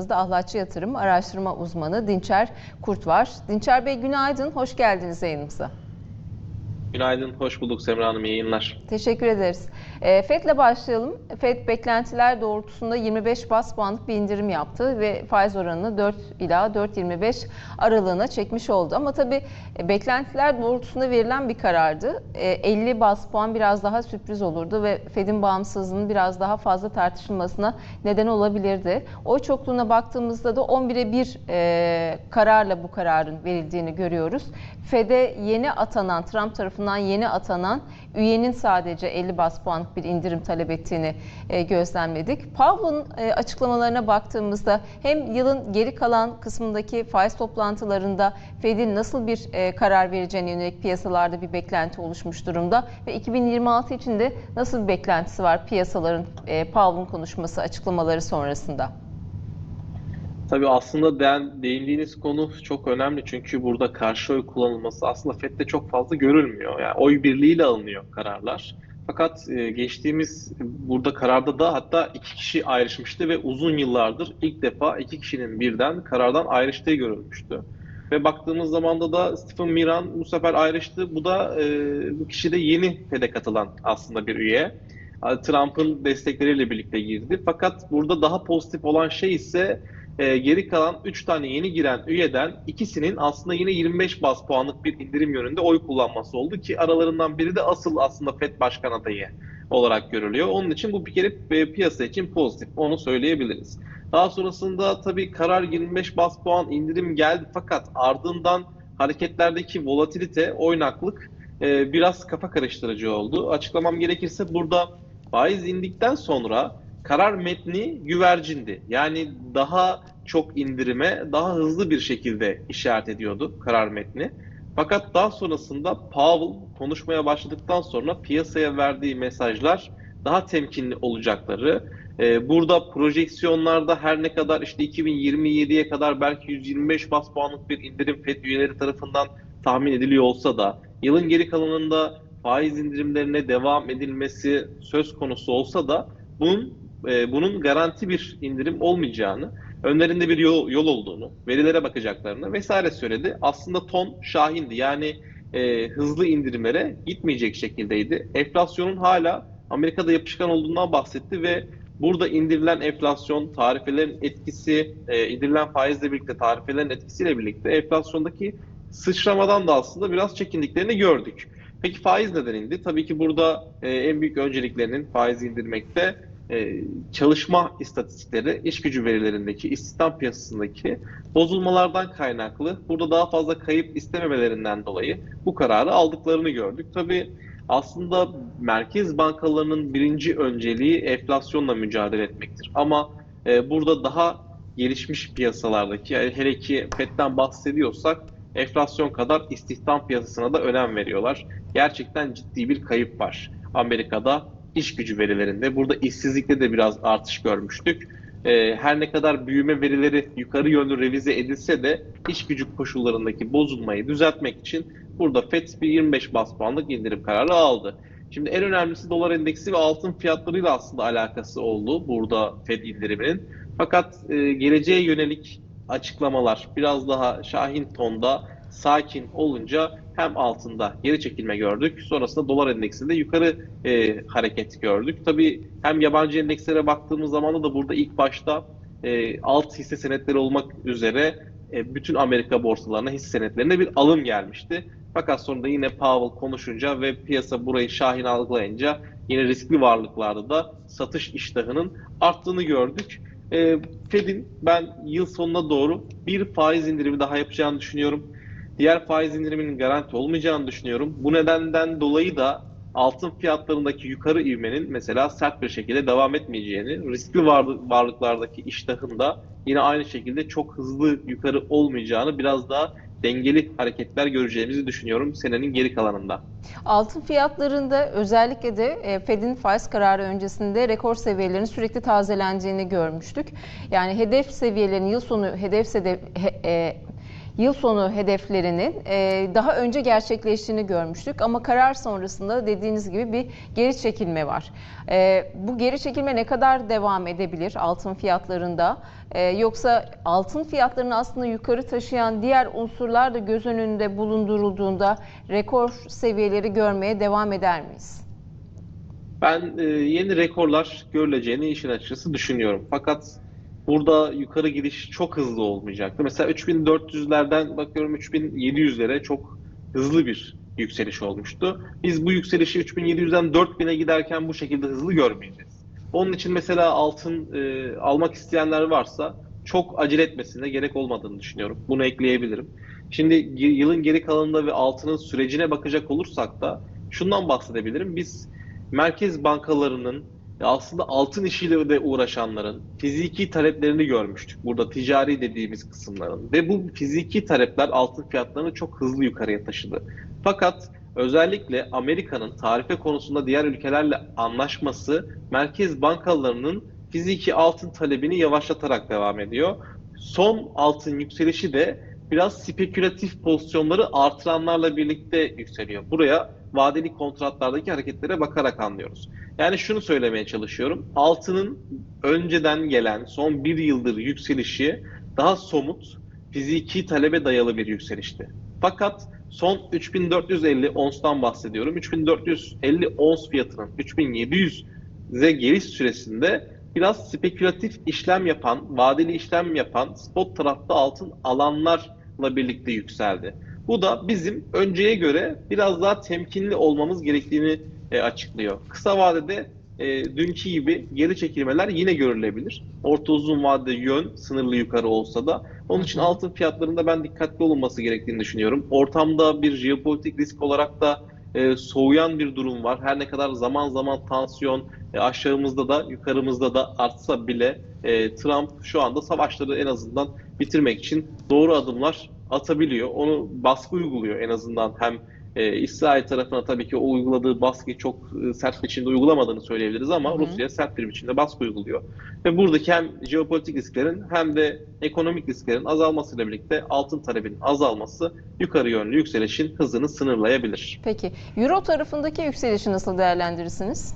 karşımızda Ahlatçı Yatırım Araştırma Uzmanı Dinçer Kurt var. Dinçer Bey günaydın, hoş geldiniz yayınımıza. Günaydın, hoş bulduk Semra Hanım. İyi yayınlar. Teşekkür ederiz. E, FED'le başlayalım. FED beklentiler doğrultusunda 25 bas puanlık bir indirim yaptı ve faiz oranını 4 ila 4.25 aralığına çekmiş oldu. Ama tabii e, beklentiler doğrultusunda verilen bir karardı. E, 50 bas puan biraz daha sürpriz olurdu ve FED'in bağımsızlığının biraz daha fazla tartışılmasına neden olabilirdi. Oy çokluğuna baktığımızda da 11'e 1 e, kararla bu kararın verildiğini görüyoruz. FED'e yeni atanan, Trump tarafından yeni atanan üyenin sadece 50 bas puanlık bir indirim talep ettiğini e, gözlemledik. Powell'ın e, açıklamalarına baktığımızda hem yılın geri kalan kısmındaki faiz toplantılarında Fed'in nasıl bir e, karar vereceğine yönelik piyasalarda bir beklenti oluşmuş durumda ve 2026 için de nasıl bir beklentisi var piyasaların e, Powell'ın konuşması, açıklamaları sonrasında? Tabii aslında de, değindiğiniz konu çok önemli çünkü burada karşı oy kullanılması aslında FED'de çok fazla görülmüyor. Yani oy birliğiyle alınıyor kararlar. Fakat e, geçtiğimiz burada kararda da hatta iki kişi ayrışmıştı ve uzun yıllardır ilk defa iki kişinin birden karardan ayrıştığı görülmüştü. Ve baktığımız zamanda da Stephen Miran bu sefer ayrıştı. Bu da e, bu kişi de yeni FED'e katılan aslında bir üye. Trump'ın destekleriyle birlikte girdi. Fakat burada daha pozitif olan şey ise e, geri kalan 3 tane yeni giren üyeden ikisinin aslında yine 25 bas puanlık bir indirim yönünde oy kullanması oldu ki aralarından biri de asıl aslında FED Başkan adayı olarak görülüyor. Onun için bu bir kere e, piyasa için pozitif. Onu söyleyebiliriz. Daha sonrasında tabii karar 25 bas puan indirim geldi fakat ardından hareketlerdeki volatilite, oynaklık e, biraz kafa karıştırıcı oldu. Açıklamam gerekirse burada faiz indikten sonra karar metni güvercindi. Yani daha çok indirime daha hızlı bir şekilde işaret ediyordu karar metni. Fakat daha sonrasında Powell konuşmaya başladıktan sonra piyasaya verdiği mesajlar daha temkinli olacakları, e, burada projeksiyonlarda her ne kadar işte 2027'ye kadar belki 125 bas puanlık bir indirim FED üyeleri tarafından tahmin ediliyor olsa da yılın geri kalanında faiz indirimlerine devam edilmesi söz konusu olsa da bunun e, bunun garanti bir indirim olmayacağını, önlerinde bir yol, yol olduğunu, verilere bakacaklarını vesaire söyledi. Aslında ton şahindi. Yani e, hızlı indirimlere gitmeyecek şekildeydi. Enflasyonun hala Amerika'da yapışkan olduğundan bahsetti ve burada indirilen enflasyon, tarifelerin etkisi, e, indirilen faizle birlikte tarifelerin etkisiyle birlikte enflasyondaki sıçramadan da aslında biraz çekindiklerini gördük. Peki faiz neden indi? Tabii ki burada e, en büyük önceliklerinin faiz indirmekte e, çalışma istatistikleri, iş gücü verilerindeki, istihdam piyasasındaki bozulmalardan kaynaklı burada daha fazla kayıp istememelerinden dolayı bu kararı aldıklarını gördük. Tabii aslında merkez bankalarının birinci önceliği enflasyonla mücadele etmektir. Ama e, burada daha gelişmiş piyasalardaki, hele ki FED'den bahsediyorsak enflasyon kadar istihdam piyasasına da önem veriyorlar. Gerçekten ciddi bir kayıp var. Amerika'da iş gücü verilerinde. Burada işsizlikte de biraz artış görmüştük. Ee, her ne kadar büyüme verileri yukarı yönlü revize edilse de iş gücü koşullarındaki bozulmayı düzeltmek için burada FED bir 25 bas puanlık indirim kararı aldı. Şimdi en önemlisi dolar endeksi ve altın fiyatlarıyla aslında alakası oldu burada FED indiriminin. Fakat e, geleceğe yönelik açıklamalar biraz daha şahin tonda sakin olunca hem altında geri çekilme gördük. Sonrasında dolar endeksinde yukarı e, hareket gördük. Tabii hem yabancı endekslere baktığımız zaman da burada ilk başta e, alt hisse senetleri olmak üzere e, bütün Amerika borsalarına hisse senetlerine bir alım gelmişti. Fakat sonra da yine Powell konuşunca ve piyasa burayı şahin algılayınca yine riskli varlıklarda da satış iştahının arttığını gördük. E, Fed'in ben yıl sonuna doğru bir faiz indirimi daha yapacağını düşünüyorum diğer faiz indiriminin garanti olmayacağını düşünüyorum. Bu nedenden dolayı da altın fiyatlarındaki yukarı ivmenin mesela sert bir şekilde devam etmeyeceğini, riskli varlıklardaki iştahın da yine aynı şekilde çok hızlı yukarı olmayacağını biraz daha dengeli hareketler göreceğimizi düşünüyorum senenin geri kalanında. Altın fiyatlarında özellikle de e, Fed'in faiz kararı öncesinde rekor seviyelerin sürekli tazelendiğini görmüştük. Yani hedef seviyelerin yıl sonu hedef, hedef, yıl sonu hedeflerinin e, daha önce gerçekleştiğini görmüştük. Ama karar sonrasında dediğiniz gibi bir geri çekilme var. E, bu geri çekilme ne kadar devam edebilir altın fiyatlarında? E, yoksa altın fiyatlarını aslında yukarı taşıyan diğer unsurlar da göz önünde bulundurulduğunda rekor seviyeleri görmeye devam eder miyiz? Ben yeni rekorlar görüleceğini işin açıkçası düşünüyorum. Fakat burada yukarı gidiş çok hızlı olmayacaktı. Mesela 3400'lerden bakıyorum 3700'lere çok hızlı bir yükseliş olmuştu. Biz bu yükselişi 3700'den 4000'e giderken bu şekilde hızlı görmeyeceğiz. Onun için mesela altın e, almak isteyenler varsa çok acele etmesine gerek olmadığını düşünüyorum. Bunu ekleyebilirim. Şimdi yılın geri kalanında ve altının sürecine bakacak olursak da şundan bahsedebilirim. Biz merkez bankalarının aslında altın işiyle de uğraşanların fiziki taleplerini görmüştük. Burada ticari dediğimiz kısımların ve bu fiziki talepler altın fiyatlarını çok hızlı yukarıya taşıdı. Fakat özellikle Amerika'nın tarife konusunda diğer ülkelerle anlaşması merkez bankalarının fiziki altın talebini yavaşlatarak devam ediyor. Son altın yükselişi de biraz spekülatif pozisyonları artıranlarla birlikte yükseliyor. Buraya vadeli kontratlardaki hareketlere bakarak anlıyoruz. Yani şunu söylemeye çalışıyorum. Altının önceden gelen son bir yıldır yükselişi daha somut, fiziki talebe dayalı bir yükselişti. Fakat son 3450 onstan bahsediyorum. 3450 ons fiyatının 3700'e geliş süresinde biraz spekülatif işlem yapan, vadeli işlem yapan spot tarafta altın alanlarla birlikte yükseldi. Bu da bizim önceye göre biraz daha temkinli olmamız gerektiğini e, açıklıyor. Kısa vadede e, dünkü gibi geri çekilmeler yine görülebilir. Orta uzun vadede yön sınırlı yukarı olsa da onun için altın fiyatlarında ben dikkatli olunması gerektiğini düşünüyorum. Ortamda bir jeopolitik risk olarak da e, soğuyan bir durum var. Her ne kadar zaman zaman tansiyon e, aşağımızda da yukarımızda da artsa bile e, Trump şu anda savaşları en azından bitirmek için doğru adımlar atabiliyor. Onu baskı uyguluyor en azından hem e, İsrail tarafına tabii ki o uyguladığı baskıyı çok e, sert biçimde uygulamadığını söyleyebiliriz ama Rusya sert bir biçimde baskı uyguluyor. Ve buradaki hem jeopolitik risklerin hem de ekonomik risklerin azalmasıyla birlikte altın talebinin azalması yukarı yönlü yükselişin hızını sınırlayabilir. Peki Euro tarafındaki yükselişi nasıl değerlendirirsiniz?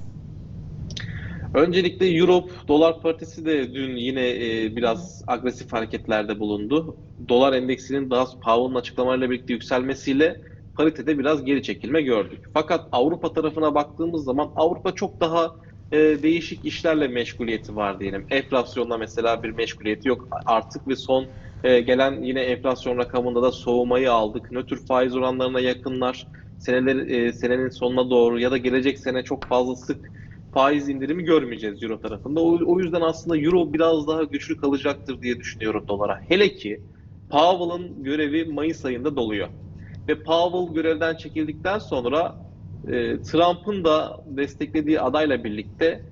Öncelikle Euro Dolar Partisi de dün yine e, biraz agresif hareketlerde bulundu. Dolar endeksinin daha Powell'ın açıklamalarıyla birlikte yükselmesiyle paritede biraz geri çekilme gördük. Fakat Avrupa tarafına baktığımız zaman Avrupa çok daha e, değişik işlerle meşguliyeti var diyelim. Enflasyonla mesela bir meşguliyeti yok artık ve son e, gelen yine enflasyon rakamında da soğumayı aldık. Nötr faiz oranlarına yakınlar. Seneler, e, senenin sonuna doğru ya da gelecek sene çok fazla sık faiz indirimi görmeyeceğiz Euro tarafında. O, o yüzden aslında Euro biraz daha güçlü kalacaktır diye düşünüyorum dolara. Hele ki Powell'ın görevi Mayıs ayında doluyor. Ve Powell görevden çekildikten sonra e, Trump'ın da desteklediği adayla birlikte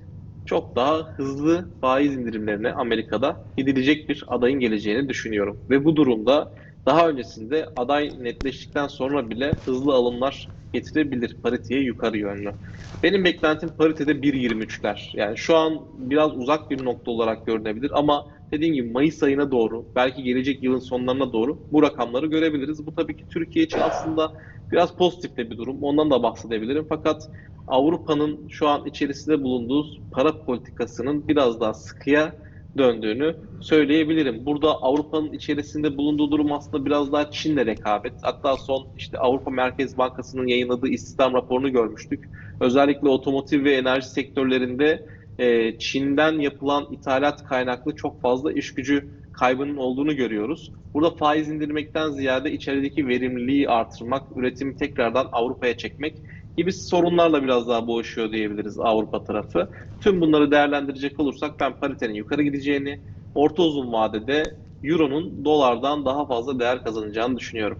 çok daha hızlı faiz indirimlerine Amerika'da gidilecek bir adayın geleceğini düşünüyorum. Ve bu durumda daha öncesinde aday netleştikten sonra bile hızlı alımlar getirebilir pariteye yukarı yönlü. Benim beklentim paritede 1.23'ler. Yani şu an biraz uzak bir nokta olarak görünebilir ama dediğim gibi Mayıs ayına doğru belki gelecek yılın sonlarına doğru bu rakamları görebiliriz. Bu tabii ki Türkiye için aslında biraz pozitif de bir durum. Ondan da bahsedebilirim. Fakat Avrupa'nın şu an içerisinde bulunduğu para politikasının biraz daha sıkıya döndüğünü söyleyebilirim. Burada Avrupa'nın içerisinde bulunduğu durum aslında biraz daha Çin'le rekabet. Hatta son işte Avrupa Merkez Bankası'nın yayınladığı istihdam raporunu görmüştük. Özellikle otomotiv ve enerji sektörlerinde e, Çin'den yapılan ithalat kaynaklı çok fazla iş gücü kaybının olduğunu görüyoruz. Burada faiz indirmekten ziyade içerideki verimliliği artırmak, üretimi tekrardan Avrupa'ya çekmek gibi sorunlarla biraz daha boğuşuyor diyebiliriz Avrupa tarafı. Tüm bunları değerlendirecek olursak ben paritenin yukarı gideceğini, orta uzun vadede Euro'nun dolardan daha fazla değer kazanacağını düşünüyorum.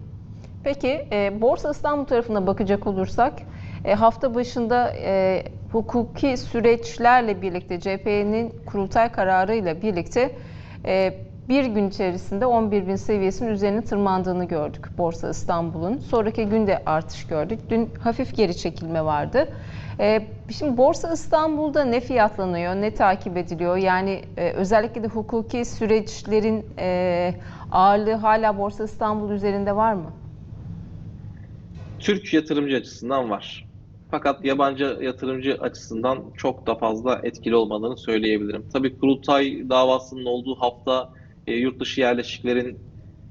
Peki e, Borsa İstanbul tarafına bakacak olursak e, hafta başında e, hukuki süreçlerle birlikte CHP'nin kurultay kararıyla birlikte e, bir gün içerisinde 11 bin seviyesinin üzerine tırmandığını gördük Borsa İstanbul'un. Sonraki günde artış gördük. Dün hafif geri çekilme vardı. Ee, şimdi Borsa İstanbul'da ne fiyatlanıyor, ne takip ediliyor? Yani e, özellikle de hukuki süreçlerin e, ağırlığı hala Borsa İstanbul üzerinde var mı? Türk yatırımcı açısından var. Fakat yabancı yatırımcı açısından çok da fazla etkili olmadığını söyleyebilirim. Tabii kurultay davasının olduğu hafta e, yurt dışı yerleşiklerin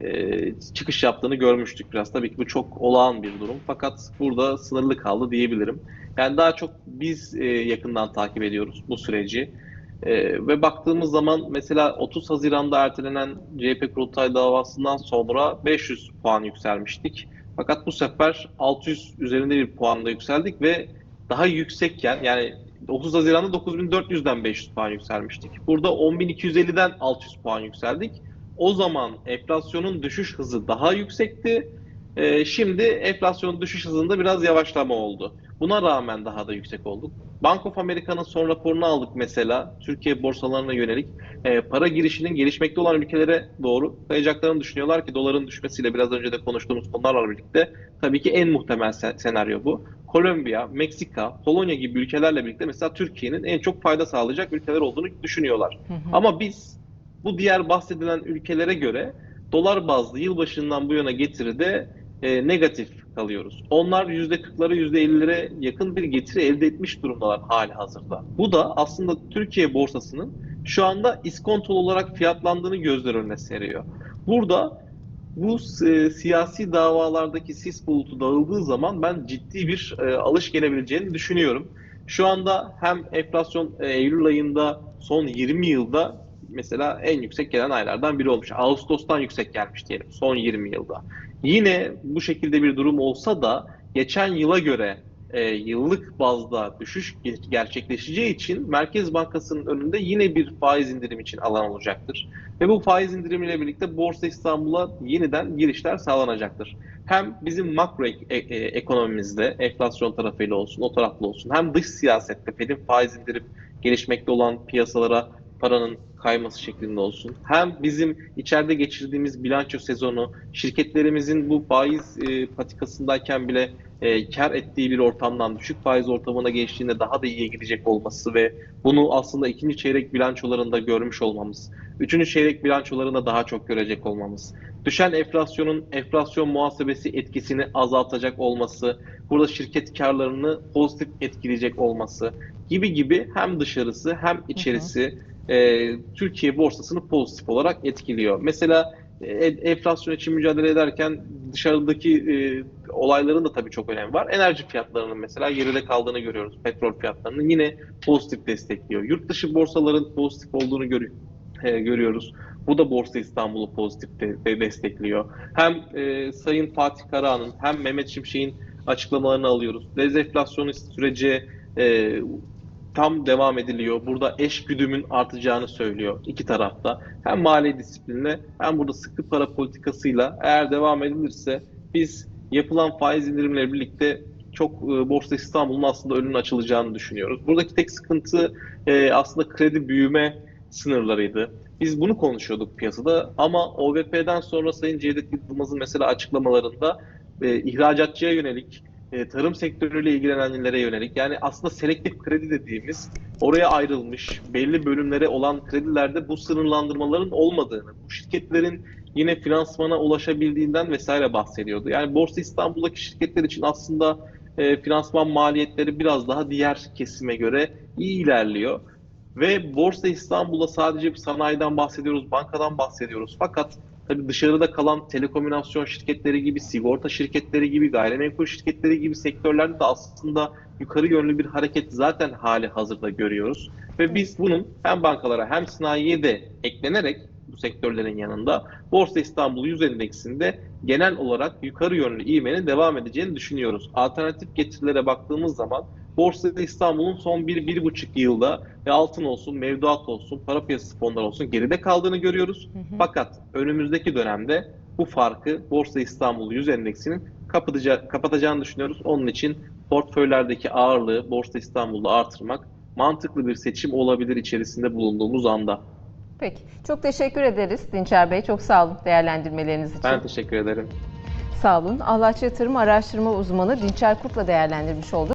e, çıkış yaptığını görmüştük biraz. Tabii ki bu çok olağan bir durum. Fakat burada sınırlı kaldı diyebilirim. Yani daha çok biz e, yakından takip ediyoruz bu süreci. E, ve baktığımız zaman mesela 30 Haziran'da ertelenen CHP kurultay davasından sonra 500 puan yükselmiştik. Fakat bu sefer 600 üzerinde bir puanla yükseldik ve daha yüksekken yani 30 Haziran'da 9400'den 500 puan yükselmiştik. Burada 10250'den 600 puan yükseldik. O zaman enflasyonun düşüş hızı daha yüksekti. Ee, şimdi enflasyonun düşüş hızında biraz yavaşlama oldu. Buna rağmen daha da yüksek olduk. Bank of America'nın son raporunu aldık mesela. Türkiye borsalarına yönelik e, para girişinin gelişmekte olan ülkelere doğru kayacaklarını düşünüyorlar ki doların düşmesiyle biraz önce de konuştuğumuz konularla birlikte tabii ki en muhtemel senaryo bu. Kolombiya, Meksika, Polonya gibi ülkelerle birlikte mesela Türkiye'nin en çok fayda sağlayacak ülkeler olduğunu düşünüyorlar. Hı hı. Ama biz bu diğer bahsedilen ülkelere göre dolar bazlı yılbaşından bu yana getiride e, negatif kalıyoruz. Onlar %40'lara %50'lere yakın bir getiri elde etmiş durumdalar hali hazırda. Bu da aslında Türkiye borsasının şu anda iskontol olarak fiyatlandığını gözler önüne seriyor. Burada bu e, siyasi davalardaki sis bulutu dağıldığı zaman ben ciddi bir e, alış gelebileceğini düşünüyorum. Şu anda hem enflasyon e, Eylül ayında son 20 yılda mesela en yüksek gelen aylardan biri olmuş. Ağustos'tan yüksek gelmiş diyelim son 20 yılda. Yine bu şekilde bir durum olsa da geçen yıla göre e, yıllık bazda düşüş gerçekleşeceği için Merkez Bankası'nın önünde yine bir faiz indirim için alan olacaktır. Ve bu faiz indirimiyle birlikte Borsa İstanbul'a yeniden girişler sağlanacaktır. Hem bizim makro e- e- ekonomimizde enflasyon tarafıyla olsun, o taraflı olsun hem dış siyasette Fed'in faiz indirip gelişmekte olan piyasalara paranın kayması şeklinde olsun. Hem bizim içeride geçirdiğimiz bilanço sezonu, şirketlerimizin bu faiz e, patikasındayken bile e, kar ettiği bir ortamdan düşük faiz ortamına geçtiğinde daha da iyiye gidecek olması ve bunu aslında ikinci çeyrek bilançolarında görmüş olmamız, üçüncü çeyrek bilançolarında daha çok görecek olmamız, düşen enflasyonun enflasyon muhasebesi etkisini azaltacak olması, burada şirket karlarını pozitif etkileyecek olması gibi gibi hem dışarısı hem içerisi hı hı e, Türkiye borsasını pozitif olarak etkiliyor. Mesela e, enflasyon için mücadele ederken dışarıdaki e, olayların da tabii çok önemi var. Enerji fiyatlarının mesela geride kaldığını görüyoruz. Petrol fiyatlarının yine pozitif destekliyor. Yurt dışı borsaların pozitif olduğunu görüyoruz e, görüyoruz. Bu da Borsa İstanbul'u pozitif de, de destekliyor. Hem e, Sayın Fatih Karahan'ın hem Mehmet Şimşek'in açıklamalarını alıyoruz. Dezenflasyonist sürece e, tam devam ediliyor. Burada eş güdümün artacağını söylüyor iki tarafta. Hem mali disiplinle hem burada sıkı para politikasıyla eğer devam edilirse biz yapılan faiz indirimleri birlikte çok e, Borsa İstanbul'un aslında önünün açılacağını düşünüyoruz. Buradaki tek sıkıntı e, aslında kredi büyüme sınırlarıydı. Biz bunu konuşuyorduk piyasada ama OVP'den sonra Sayın Cevdet Yılmaz'ın mesela açıklamalarında e, ihracatçıya yönelik e, tarım sektörüyle ilgilenenlere yönelik yani aslında selektif kredi dediğimiz oraya ayrılmış belli bölümlere olan kredilerde bu sınırlandırmaların olmadığını, bu şirketlerin yine finansmana ulaşabildiğinden vesaire bahsediyordu. Yani Borsa İstanbul'daki şirketler için aslında e, finansman maliyetleri biraz daha diğer kesime göre iyi ilerliyor. Ve Borsa İstanbul'da sadece sanayiden bahsediyoruz, bankadan bahsediyoruz. Fakat Tabii dışarıda kalan telekomünasyon şirketleri gibi, sigorta şirketleri gibi, gayrimenkul şirketleri gibi sektörlerde de aslında yukarı yönlü bir hareket zaten hali hazırda görüyoruz. Ve biz bunun hem bankalara hem sanayiye de eklenerek bu sektörlerin yanında Borsa İstanbul 100 endeksinde genel olarak yukarı yönlü ivmenin devam edeceğini düşünüyoruz. Alternatif getirilere baktığımız zaman Borsa İstanbul'un son 1-1,5 yılda ve altın olsun, mevduat olsun, para piyasası fonları olsun geride kaldığını görüyoruz. Hı hı. Fakat önümüzdeki dönemde bu farkı Borsa İstanbul 100 endeksinin kapatacağı, kapatacağını düşünüyoruz. Onun için portföylerdeki ağırlığı Borsa İstanbul'da artırmak mantıklı bir seçim olabilir içerisinde bulunduğumuz anda. Peki. Çok teşekkür ederiz Dinçer Bey. Çok sağ olun değerlendirmeleriniz için. Ben teşekkür ederim. Sağ olun. Allahçı Yatırım Araştırma Uzmanı Dinçer Kurt'la değerlendirmiş olduk.